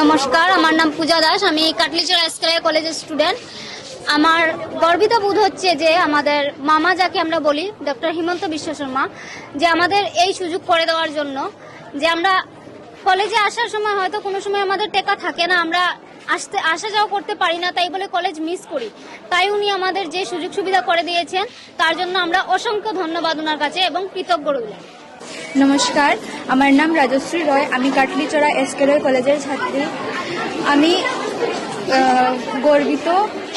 নমস্কার, আমার নাম পূজা দাস। আমি কাটলিচড়া এসকেলাই কলেজের স্টুডেন্ট। আমার গর্বিত বোধ হচ্ছে যে আমাদের মামা যাকে আমরা বলি, ডক্টর হিমন্ত বিশ্ব শর্মা, যে আমাদের এই সুযোগ করে দেওয়ার জন্য, যে আমরা কলেজে আসার সময় হয়তো কোনো সময় আমাদের টেকা থাকে না, আমরা আসতে, আসা যাওয়া করতে পারি না, তাই বলে কলেজ মিস করি। তাই উনি আমাদের যে সুযোগ সুবিধা করে দিয়েছেন, তার জন্য আমরা অসংখ্য ধন্যবাদ ওনার কাছে এবং কৃতজ্ঞ রইলাম। নমস্কার, আমার নাম রাজশ্রী রয়, আমি কাটলিচড়া এসকে রয় কলেজের ছাত্রী। আমি গর্বিত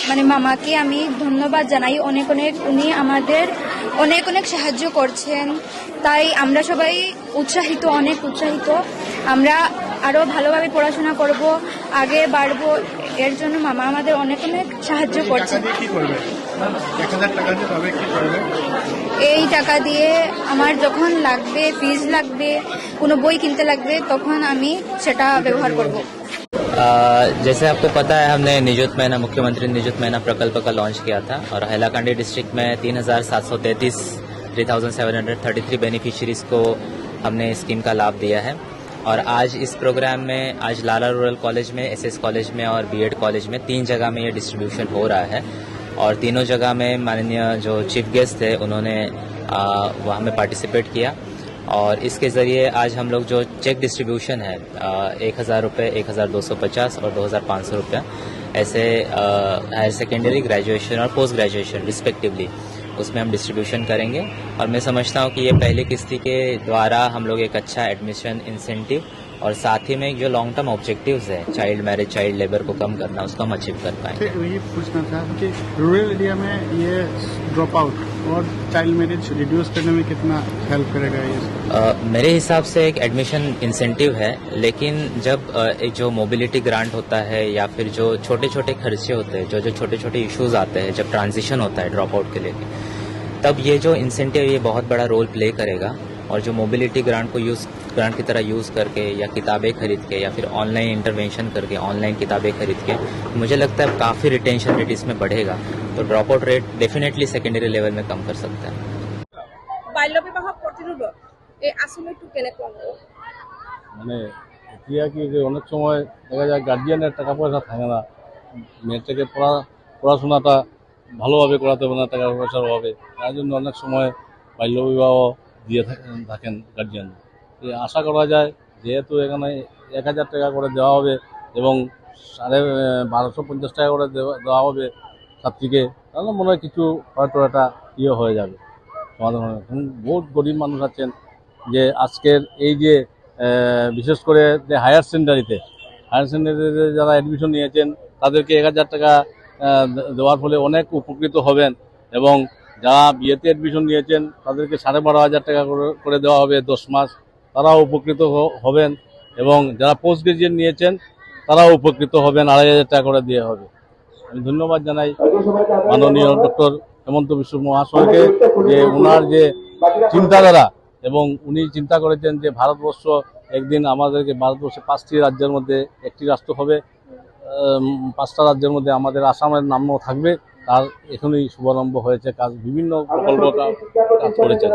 মানে মামাকে আমি ধন্যবাদ জানাই। অনেক অনেক, উনি আমাদের অনেক অনেক সাহায্য করছেন। তাই আমরা সবাই উৎসাহিত, অনেক উৎসাহিত। আমরা আরও ভালোভাবে পড়াশোনা করব আগে বাড়বো এর জন্য মামা আমাদের অনেক অনেক সাহায্য টাকা করছেন দিয়ে কি করবে এক হাজার টাকা দিয়ে তবে কি করবে এই টাকা দিয়ে আমার যখন লাগবে ফিজ লাগবে কোনো বই কিনতে লাগবে তখন আমি সেটা ব্যবহার করব अ, जैसे आपको पता है हमने निजुत महीना मुख्यमंत्री निजुत महीना प्रकल्प का लॉन्च किया था और हैलाकांडी डिस्ट्रिक्ट में तीन हजार सात सौ तैतीस three thousand seven hundred thirty three beneficiaries को हमने इस स्कीम का लाभ दिया है और आज इस प्रोग्राम में, आज लाला रूरल कॉलेज में एसएस कॉलेज में और बीएड कॉलेज में तीन जगह में ये डिस्ट्रीब्यूशन हो रहा है। और तीनों जगह में माननीय जो चीफ गेस्ट थे, उन्होंने वहाँ में पार्टिसिपेट किया। और इसके ज़रिए आज हम लोग जो चेक डिस्ट्रीब्यूशन है एक हज़ार रुपये एक हज़ार दो सौ पचास और दो हज़ार पाँच सौ रुपये, ऐसे हायर सेकेंडरी ग्रेजुएशन और पोस्ट ग्रेजुएशन रिस्पेक्टिवली उसमें हम डिस्ट्रीब्यूशन करेंगे। और मैं समझता हूँ कि ये पहली किस्ती के द्वारा हम लोग एक अच्छा एडमिशन इंसेंटिव और साथ ही में जो लॉन्ग टर्म ऑब्जेक्टिव्स है चाइल्ड मैरिज चाइल्ड लेबर को कम करना उसको हम अचीव कर पाएँगे। तो ये पूछना था कि रूरल एरिया में ये ड्रॉप आउट और चाइल्ड मैरिज रिड्यूस करने में कितना हेल्प करेगा ये? अ, मेरे हिसाब से एक एडमिशन इंसेंटिव है लेकिन जब एक जो मोबिलिटी ग्रांट होता है या फिर जो छोटे छोटे खर्चे होते हैं जो जो छोटे छोटे इश्यूज़ आते हैं जब ट्रांजिशन होता है ड्रॉप आउट के लिए तब ये जो इंसेंटिव ये बहुत बड़ा रोल प्ले करेगा। और जो मोबिलिटी ग्रांट को यूज ग्रांट की तरह यूज करके या किताबें खरीद के या फिर ऑनलाइन इंटरवेंशन करके ऑनलाइन किताबें खरीद के मुझे लगता है काफ़ी रिटेंशन रेट इसमें बढ़ेगा तो drop out rate definitely secondary level में कम कर सकता है বাল্য বিবাহ প্ৰতিৰোধত এই আঁচনিটো কেনেকুৱা হ'ব মানে এতিয়া কি যে অনেক সময় দেখা যায় গার্জিয়ানের টাকা পয়সা থাকে না মেয়েটাকে পড়া পড়াশোনাটা ভালোভাবে করাতে পারে না টাকা পয়সার অভাবে তার জন্য অনেক সময় বাল্যবিবাহ দিয়ে থাক- থাকেন গার্জিয়ান আশা করা যায়, যেহেতু এখানে এক হাজার টাকা করে দেওয়া হবে এবং সাড়ে বারোশো পঞ্চাশ টাকা করে দেওয়া দেওয়া হবে ছাত্রীকে, তাহলে মনে হয় কিছু হয়তো একটা ইয়ে হয়ে যাবে। সমাধান হবে। বহুত গরিব মানুষ আছেন যে আজকের এই যে বিশেষ করে যে হায়ার সেকেন্ডারিতে হায়ার সেকেন্ডারিতে যারা অ্যাডমিশন নিয়েছেন, তাদেরকে এক হাজার টাকা দেওয়ার ফলে অনেক উপকৃত হবেন এবং যারা বিয়েতে অ্যাডমিশন নিয়েছেন, তাদেরকে সাড়ে বারো হাজার টাকা করে- দেওয়া হবে দশ মাস। তারাও উপকৃত হবেন এবং যারা পোস্ট গ্রাজুয়েট নিয়েছেন, তারাও উপকৃত হবেন, আড়াই হাজার টাকা করে দেওয়া হবে। আমি ধন্যবাদ জানাই মাননীয় ডক্টর হেমন্ত বিশ্ব মহাশয়কে যে ওনার যে চিন্তাধারা এবং উনি চিন্তা করেছেন যে ভারতবর্ষ একদিন আমাদেরকে ভারতবর্ষে পাঁচটি রাজ্যের মধ্যে একটি রাষ্ট্র হবে। পাঁচটা রাজ্যের মধ্যে আমাদের আসামের নামও থাকবে। তার এখানেই শুভারম্ভ হয়েছে কাজ বিভিন্ন প্রকল্প কাজ করেছেন।